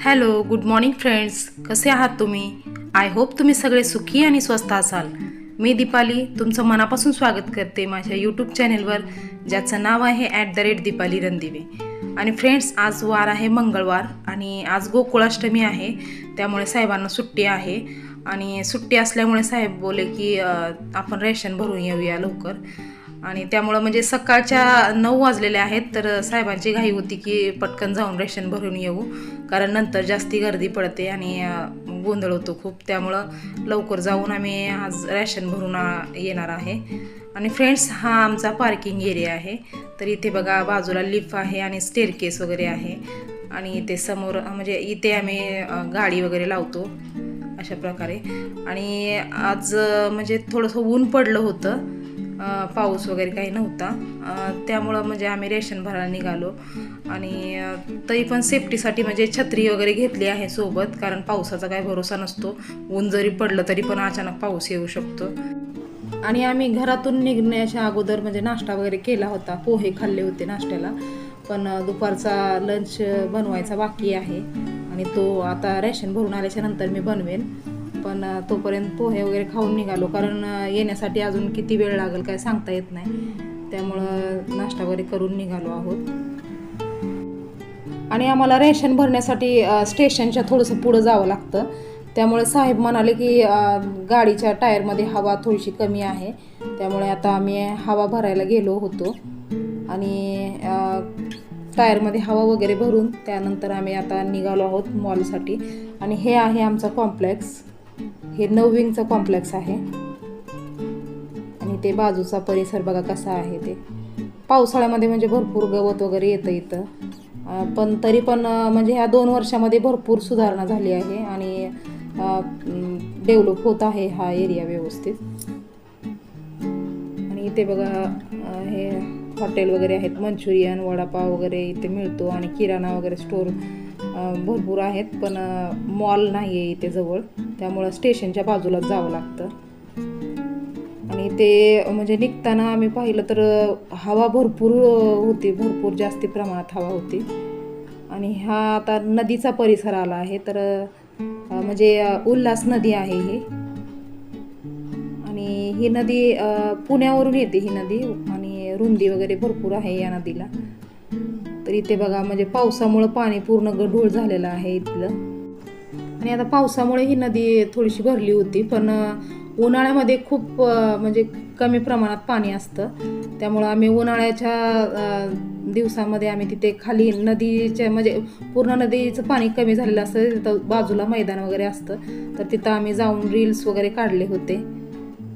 Hello good morning friends कसे आहात तुम्ही? आय होप तुम्ही सगळे सुखी आणि स्वस्त असाल. मी दीपाली तुमचं मनापासून स्वागत करते माझ्या यूट्यूब चॅनेलवर ज्याचं नाव आहे at the rate Deepali Randive. आणि फ्रेंड्स आज वार आहे मंगळवार आणि आज गोकुळाष्टमी आहे. त्यामुळे साहेबांना सुट्टी आहे. आणि सुट्टी असल्यामुळे साहेब बोले की आपण रेशन भरून येऊया लवकर. आणि त्यामुळं म्हणजे सकाळच्या नऊ वाजलेले आहेत तर साहेबांची घाई होती की पटकन जाऊन रेशन भरून येऊ. कारण नंतर जास्ती गर्दी पडते आणि गोंधळ होतो खूप. त्यामुळं लवकर जाऊन आम्ही आज रॅशन भरून येणार आहे. आणि फ्रेंड्स हा आमचा पार्किंग एरिया आहे. तर इथे बघा बाजूला लिफ्ट आहे आणि स्टेअरकेस वगैरे आहे. आणि इथे समोर म्हणजे इथे आम्ही गाडी वगैरे लावतो अशा प्रकारे. आणि आज म्हणजे थोडंसं ऊन पडलं होतं. पाऊस वगैरे काही नव्हता. त्यामुळं म्हणजे आम्ही रेशन भरायला निघालो. आणि तरी पण सेफ्टीसाठी म्हणजे छत्री वगैरे घेतली आहे सोबत कारण पावसाचा काही भरोसा नसतो. ऊन जरी पडलं तरी पण अचानक पाऊस येऊ शकतो. आणि आम्ही घरातून निघण्याच्या अगोदर म्हणजे नाश्ता वगैरे केला होता. पोहे खाल्ले होते नाश्त्याला. पण दुपारचा लंच बनवायचा बाकी आहे. आणि तो आता रेशन भरून आल्याच्यानंतर मी बनवेन. पण तोपर्यंत पोहे वगैरे खाऊन निघालो. कारण येण्यासाठी अजून किती वेळ लागेल काय सांगता येत नाही. त्यामुळं नाश्ता वगैरे करून निघालो आहोत. आणि आम्हाला रेशन भरण्यासाठी स्टेशनच्या थोडंसं पुढं जावं लागतं. त्यामुळे साहेब म्हणाले की गाडीच्या टायरमध्ये हवा थोडीशी कमी आहे. त्यामुळे आता आम्ही हवा भरायला गेलो होतो. आणि टायरमध्ये हवा वगैरे भरून त्यानंतर आम्ही आता निघालो आहोत मॉलसाठी. आणि हे आहे आमचा कॉम्प्लेक्स. हे नवविंगचं कॉम्प्लेक्स आहे. आणि ते बाजूचा परिसर बघा कसा आहे ते. पावसाळ्यामध्ये म्हणजे भरपूर गवत वगैरे येतं इथं. पण तरी पण म्हणजे ह्या दोन वर्षामध्ये भरपूर सुधारणा झाली आहे आणि डेव्हलप होत आहे हा एरिया व्यवस्थित. आणि इथे बघा हे हॉटेल वगैरे आहेत. मंचुरियन वडापाव वगैरे इथे मिळतो आणि किराणा वगैरे स्टोर भरपूर आहेत पण मॉल नाही आहे इथे जवळ. त्यामुळं स्टेशनच्या बाजूलाच जावं लागतं. आणि ते म्हणजे निघताना आम्ही पाहिलं तर हवा भरपूर होती. भरपूर जास्ती प्रमाणात हवा होती. आणि हा आता नदीचा परिसर आला आहे. तर म्हणजे उल्हास नदी आहे ही. आणि ही नदी पुण्यावरून येते ही नदी. आणि रुंदी वगैरे भरपूर आहे या नदीला. तर इथे बघा म्हणजे पावसामुळं पाणी पूर्ण गढूळ झालेलं आहे इथलं. आणि आता पावसामुळे ही नदी थोडीशी भरली होती पण उन्हाळ्यामध्ये खूप म्हणजे कमी प्रमाणात पाणी असतं. त्यामुळं आम्ही उन्हाळ्याच्या दिवसामध्ये आम्ही तिथे खाली नदीच्या म्हणजे पूर्ण नदीचं पाणी कमी झालेलं असतं. तिथं बाजूला मैदान वगैरे असतं. तर तिथं आम्ही जाऊन रील्स वगैरे काढले होते.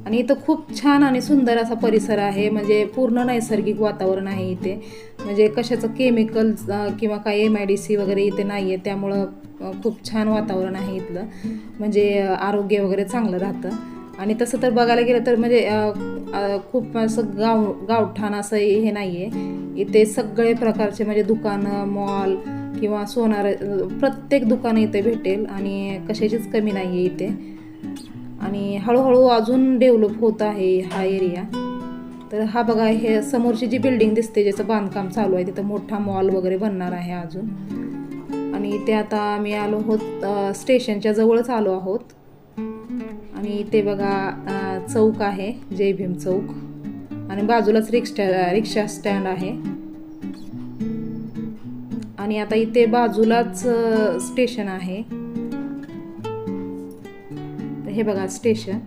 आणि इथं खूप छान आणि सुंदर असा परिसर आहे. म्हणजे पूर्ण नैसर्गिक वातावरण आहे इथे. म्हणजे कशाचं केमिकल किंवा काय एम आय डी सी वगैरे इथे नाही आहे त्यामुळं खूप छान वातावरण आहे इथलं. म्हणजे आरोग्य वगैरे चांगलं राहतं. आणि तसं तर बघायला गेलं तर म्हणजे खूप असं गाव गावठाण असं हे नाही आहे इथे सगळे प्रकारचे म्हणजे दुकानं मॉल किंवा सोनार प्रत्येक दुकानं इथे भेटेल आणि कशाचीच कमी नाही आहे इथे. आणि हळूहळू अजून डेव्हलप होत आहे हा एरिया. तर हा बघा हे समोरची जी बिल्डिंग दिसते ज्याचं बांधकाम चालू आहे तिथं मोठा मॉल वगैरे बनणार आहे अजून. आणि ते आता आम्ही आलो आहोत स्टेशनच्या जवळच आलो आहोत. आणि ते बघा चौक आहे जय भीम चौक. आणि बाजूलाच रिक्षा रिक्षा स्टँड आहे. आणि आता इथे बाजूलाच स्टेशन आहे. हे बघा स्टेशन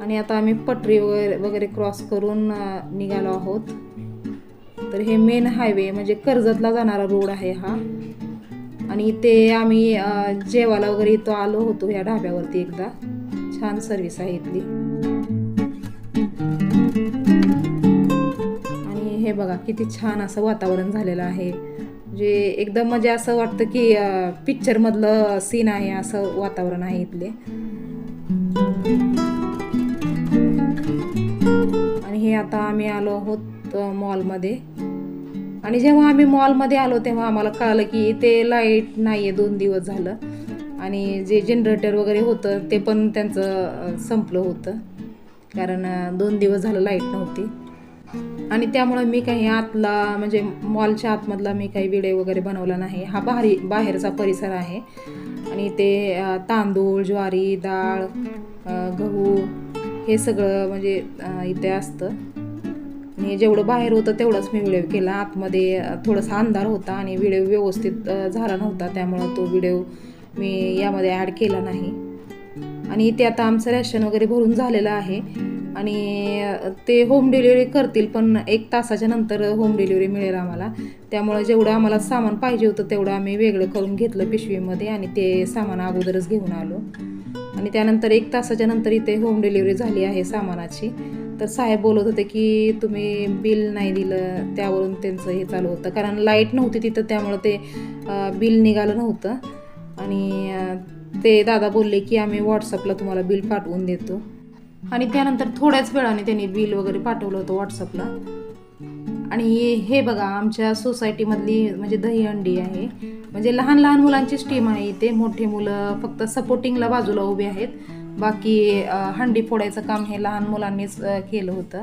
आणि आता आम्ही पटरी वगैरे वगैरे क्रॉस करून निघालो आहोत. तर हे मेन हायवे म्हणजे कर्जतला जाणारा रोड आहे हा. आणि इथे आम्ही जेवायला वगैरे इथं आलो होतो ह्या ढाब्यावरती एकदा. छान सर्विस आहे इथली. आणि हे बघा किती छान असं वातावरण झालेलं आहे. म्हणजे एकदम म्हणजे असं वाटतं की पिक्चरमधलं सीन आहे असं वातावरण आहे इथले. आणि हे आता आम्ही आलो आहोत मॉलमध्ये आणि जेव्हा आम्ही मॉलमध्ये आलो तेव्हा आम्हाला कळलं की इथे लाइट नाही आहे दोन दिवस झालं. आणि जे जनरेटर वगैरे होतं ते पण त्यांचं संपलं होतं. कारण दोन दिवस झालं लाइट नव्हती. आणि त्यामुळे मी काही आतला म्हणजे मॉलच्या आतमधला मी काही विडे वगैरे बनवला नाही. हा बाहेरी बाहेरचा परिसर आहे. आणि ते तांदूळ ज्वारी डाळ गहू हे सगळं म्हणजे इथे असतं. आणि जेवढं बाहेर होतं तेवढंच मी व्हिडिओ केला. आतमध्ये थोडासा अंधार होता आणि व्हिडिओ व्यवस्थित झाला नव्हता. त्यामुळं तो व्हिडिओ मी यामध्ये ॲड केला नाही. आणि इथे आता आमचं रॅशन वगैरे भरून झालेलं आहे. आणि ते होम डिलिव्हरी करतील पण एक तासाच्या नंतर होम डिलिव्हरी मिळेल आम्हाला. त्यामुळं जेवढं आम्हाला सामान पाहिजे होतं तेवढं आम्ही वेगळं करून घेतलं पिशवीमध्ये आणि ते सामान अगोदरच घेऊन आलो. आणि त्यानंतर एक तासाच्या नंतर इथे होम डिलिव्हरी झाली आहे सामानाची. तर साहेब बोलत होते की तुम्ही बिल नाही दिलं त्यावरून त्यांचं हे चालू होतं. कारण लाइट नव्हती तिथं त्यामुळं ते बिल निघालं नव्हतं. आणि ते दादा बोलले की आम्ही व्हॉट्सअपला तुम्हाला बिल पाठवून देतो. आणि त्यानंतर थोड्याच वेळाने त्यांनी बिल वगैरे पाठवलं होतं व्हॉट्सअपला आणि हे बघा आमच्या सोसायटीमधली म्हणजे दहीहंडी आहे म्हणजे लहान लहान मुलांचीच टीम आहे इथे मोठे मुलं फक्त सपोर्टिंगला बाजूला उभे आहेत बाकी हंडी फोडायचं काम हे लहान मुलांनीच केलं होतं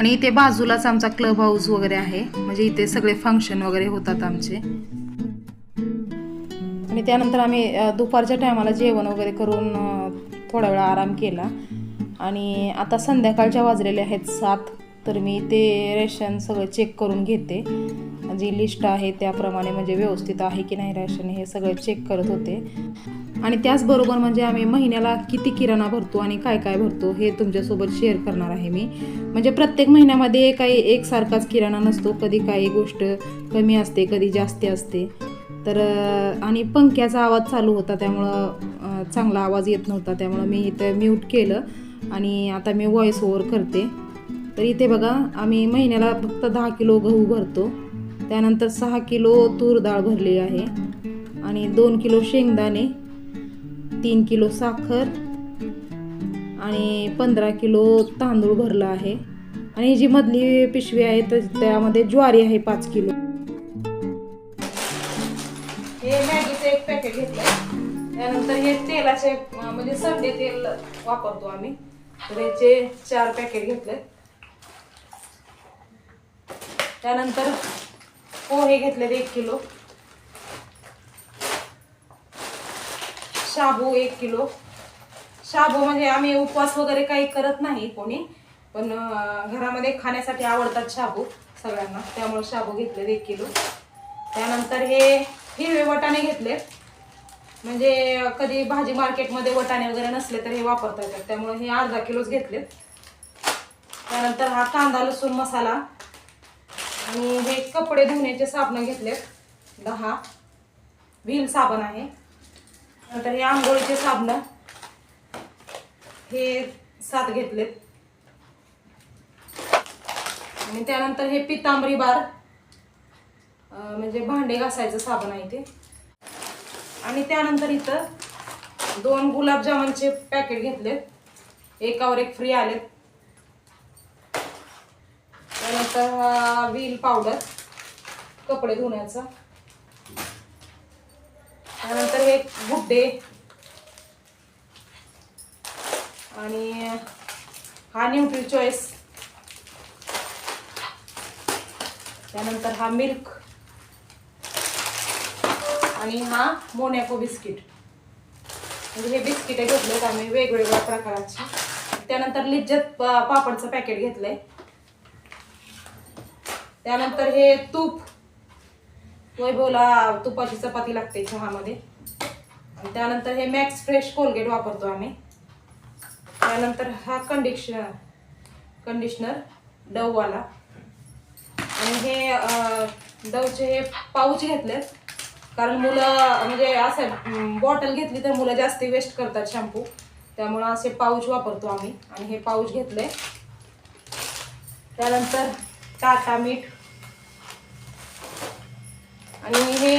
आणि इथे बाजूलाच आमचा क्लब हाऊस वगैरे आहे. म्हणजे इथे सगळे फंक्शन वगैरे होतात आमचे. आणि त्यानंतर आम्ही दुपारच्या टायमाला जेवण वगैरे करून थोडा वेळा आराम केला. आणि आता संध्याकाळच्या वाजलेले आहेत सात तर मी ते रेशन सगळं चेक करून घेते. जी लिस्ट आहे त्याप्रमाणे म्हणजे व्यवस्थित आहे की नाही रेशन हे सगळं चेक करत होते. आणि त्याचबरोबर म्हणजे आम्ही महिन्याला किती किराणा भरतो आणि काय काय भरतो हे तुमच्यासोबत शेअर करणार आहे मी. म्हणजे प्रत्येक महिन्यामध्ये काही एकसारखाच किराणा नसतो कधी काही गोष्ट कमी असते कधी जास्ती असते. तर आणि पंख्याचा आवाज चालू होता त्यामुळं चांगला आवाज येत नव्हता त्यामुळं मी इथं म्यूट केलं आणि आता मी व्हॉइस ओवर करते. तर इथे बघा आम्ही महिन्याला फक्त दहा किलो गहू भरतो. त्यानंतर सहा किलो तूर डाळ भरली आहे आणि दोन किलो शेंगदाणे तीन किलो साखर आणि पंधरा किलो तांदूळ भरला आहे. आणि जी मधली पिशवी आहे तर त्यामध्ये ज्वारी आहे पाच किलो. हे मॅगीचं एक पॅकेट घेतलं. त्यानंतर हे तेलाचे म्हणजे सगळे तेल वापरतो आम्ही. तर याचे चार पॅकेट घेतले. त्यानंतर पोहे घेतलेत एक किलो. शाबू एक किलो. शाबू म्हणजे आम्ही उपवास वगैरे काही करत नाही कोणी पण घरामध्ये खाण्यासाठी आवडतात शाबू सगळ्यांना. त्यामुळे शाबू घेतले एक किलो. त्यानंतर हे हिरवे वटाणे घेतले म्हणजे कधी भाजी मार्केटमध्ये वटाणे वगैरे नसले तर हे वापरता येतात. त्यामुळे हे अर्धा किलोच घेतलेत. त्यानंतर हा कांदा लसूण मसाला आणि हे कपडे धुण्याचे साबण घेतलेत. दहा. व्हील साबण आहे. नंतर हे आंघोळीचे साबण हे सात घेतलेत. आणि त्यानंतर हे पितांबरी बार म्हणजे भांडे घासायचं साबण आहे ते. आणि त्यानंतर इथं दोन गुलाबजामुनचे पॅकेट घेतलेत. एकावर एक फ्री आलेत. त्यानंतर हा व्हील पावडर कपडे धुण्याचा. त्यानंतर गुड्डे आणि हा न्यूट्री चॉईस. त्यानंतर हा मिल्क. आणि हा मोनॅको बिस्किट. म्हणजे हे बिस्किट घेतलेत आम्ही वेगवेगळ्या प्रकाराची. त्यानंतर लिज्जत पापडचं पॅकेट घेतलंय. त्यानंतर हे तूप. वैभवला तुपाची चपाती लागते चहामध्ये. आणि त्यानंतर हे मॅक्स फ्रेश कोलगेट वापरतो आम्ही. त्यानंतर हा कंडिशनर कंडिशनर डववाला. आणि हे डवचे हे पाऊच घेतलेत. कारण मुलं म्हणजे असं बॉटल घेतली तर मुलं जास्त वेस्ट करतात शॅम्पू त्यामुळं असे पाऊच वापरतो आम्ही. आणि हे पाऊच घेतले त्यानंतर टाटा मीठ. आणि हे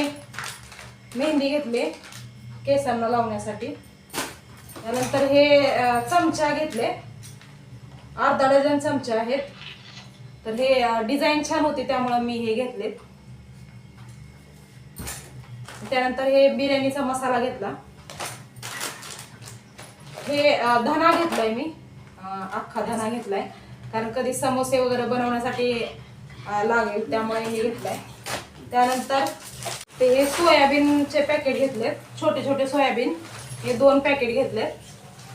मेहंदी घेतले. केसांना लावण्यासाठी. त्यानंतर हे चमचा घेतले. अर्धा डझन चमचे आहेत. तर हे डिझाईन छान होती त्यामुळं मी हे घेतलेत त्यानंतर हे बिर्याणीचा मसाला घेतला. हे धना घेतलाय मी. अख्खा धना घेतलाय. कारण कधी समोसे वगैरे बनवण्यासाठी लागेल त्यामुळे हे घेतलंय. त्यानंतर ते हे सोयाबीनचे पॅकेट घेतलेत. छोटे छोटे सोयाबीन. हे दोन पॅकेट घेतलेत.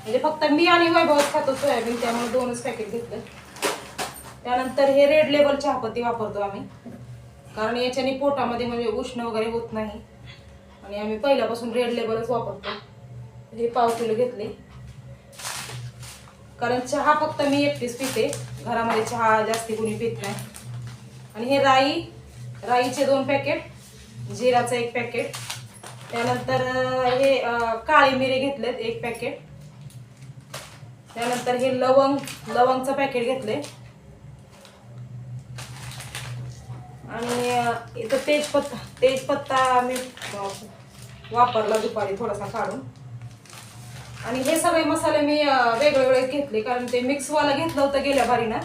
म्हणजे फक्त मी आणि वैभवच खातो सोयाबीन त्यामुळे दोनच पॅकेट घेतले त्यानंतर हे रेड लेबल चहापत्ती वापरतो आम्ही. कारण याच्याने पोटामध्ये म्हणजे उष्ण वगैरे होत नाही. आणि आम्ही पहिल्यापासून रेड लेबलच वापरतो. हे पाव किलो घेतले. कारण चहा फक्त मी एकटीच पिते. घरामध्ये चहा जास्ती कुणी पित नाही. आणि हे राई राईचे दोन पॅकेट जिराचं एक पॅकेट त्यानंतर हे काळी मिरी घेतलेत एक पॅकेट त्यानंतर हे लवंग लवंगचं पॅकेट घेतले. आणि इथं तेजपत्ता तेजपत्ता मी वापरला दुपारी थोडासा काढून. आणि हे सगळे मसाले मी वेगळे वेगळे घेतले कारण ते मिक्सवाला घेतलं होतं गेल्या भारीनं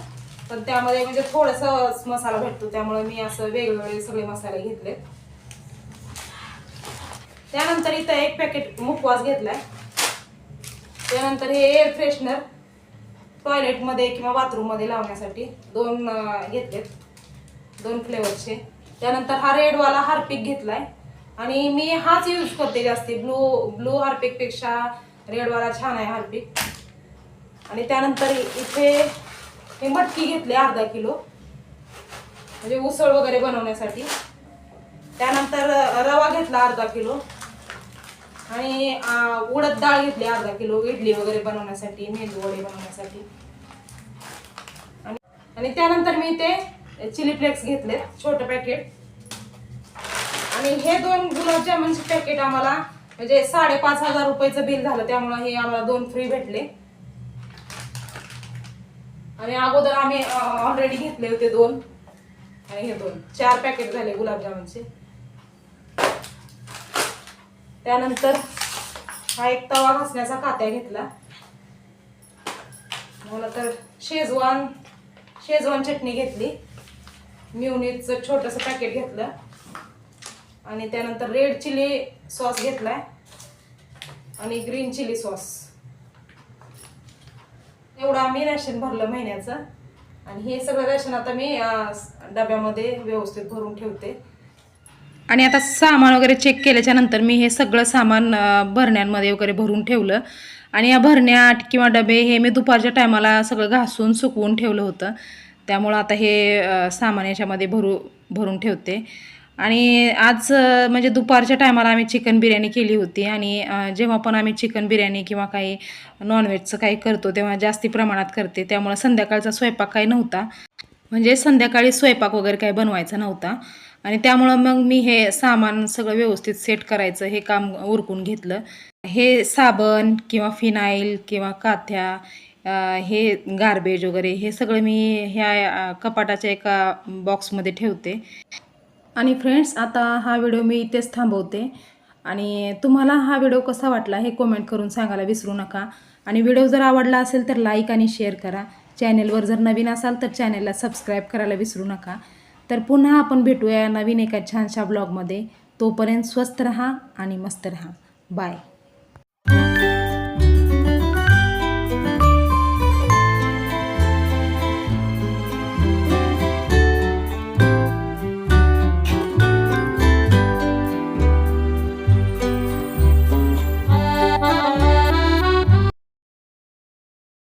पण त्यामध्ये म्हणजे थोडासा मसाला भेटतो त्यामुळे मी असं वेगवेगळे सगळे मसाले घेतलेत त्यानंतर इथं एक पॅकेट मुखवास घेतलाय. त्यानंतर हे एअर फ्रेशनर टॉयलेटमध्ये किंवा बाथरूममध्ये लावण्यासाठी दोन घेतलेत. दोन फ्लेवरचे त्यानंतर हा रेडवाला हार्पिक घेतलाय. आणि मी हाच यूज करते जास्ती. ब्लू ब्लू हार्पिकपेक्षा रेडवाला छान आहे हार्पिक. आणि त्यानंतर इथे हे मटकी घेतली अर्धा किलो. म्हणजे उसळ वगैरे बनवण्यासाठी. त्यानंतर रवा घेतला अर्धा किलो. आणि उडद डाळ घेतली अर्धा किलो इडली वगैरे बनवण्यासाठी मेंदू वडे बनवण्यासाठी. आणि आणि त्यानंतर मी ते चिली फ्लेक्स घेतले छोटं पॅकेट. आणि हे दोन गुलाबजामुनचे पॅकेट आम्हाला म्हणजे साडेपाच हजार रुपयाचं बिल झालं त्यामुळे हे आम्हाला दोन फ्री भेटले. आणि अगोदर आम्ही ऑलरेडी घेतले होते दोन. आणि हे दोन चार पॅकेट झाले गुलाबजामुनचे त्यानंतर हा एक तवा घासण्याचा कात्या घेतला. मला तर शेजवान शेजवान चटणी घेतली. म्युनीचं छोटंसं पॅकेट घेतलं. आणि त्यानंतर रेड चिली सॉस घेतलाय. आणि ग्रीन चिली सॉस एवढं आम्ही रॅशन भरलं महिन्याचं. आणि हे सगळं रॅशन आता मी डब्यामध्ये व्यवस्थित भरून ठेवते. आणि आता सामान वगैरे चेक केल्याच्यानंतर मी हे सगळं सामान भरण्यांमध्ये वगैरे भरून ठेवलं. आणि या भरण्या किंवा डबे हे मी दुपारच्या टायमाला सगळं घासून सुकवून ठेवलं होतं. त्यामुळं आता हे सामान याच्यामध्ये भरू भरून ठेवते. आणि आज म्हणजे दुपारच्या टायमाला आम्ही चिकन बिर्याणी केली होती. आणि जेव्हा पण आम्ही चिकन बिर्याणी किंवा काही नॉनव्हेजचं काही करतो तेव्हा जास्ती प्रमाणात करते. त्यामुळं संध्याकाळचा स्वयंपाक काही नव्हता. म्हणजे संध्याकाळी स्वयंपाक वगैरे काही बनवायचा नव्हता. आणि त्यामुळं मग मी हे सामान सगळं व्यवस्थित सेट करायचं हे काम उरकून घेतलं. हे साबण किंवा फिनाईल किंवा काथ्या हे गार्बेज वगैरे हे सगळं मी ह्या कपाटाच्या एका बॉक्समध्ये ठेवते. आणि फ्रेंड्स आता हा व्हिडिओ मी इथेच थांबवते. आणि तुम्हाला हा व्हिडिओ कसा वाटला हे कमेंट करून सांगायला विसरू नका. आणि व्हिडिओ जर आवडला असेल तर लाईक आणि शेअर करा. चॅनेलवर जर नवीन असाल तर चॅनेलला सबस्क्राईब करायला विसरू नका. तर पुन्हा आपण भेटूया नवीन एका छानशा ब्लॉगमध्ये तोपर्यंत स्वस्त रहा आणि मस्त रहा. बाय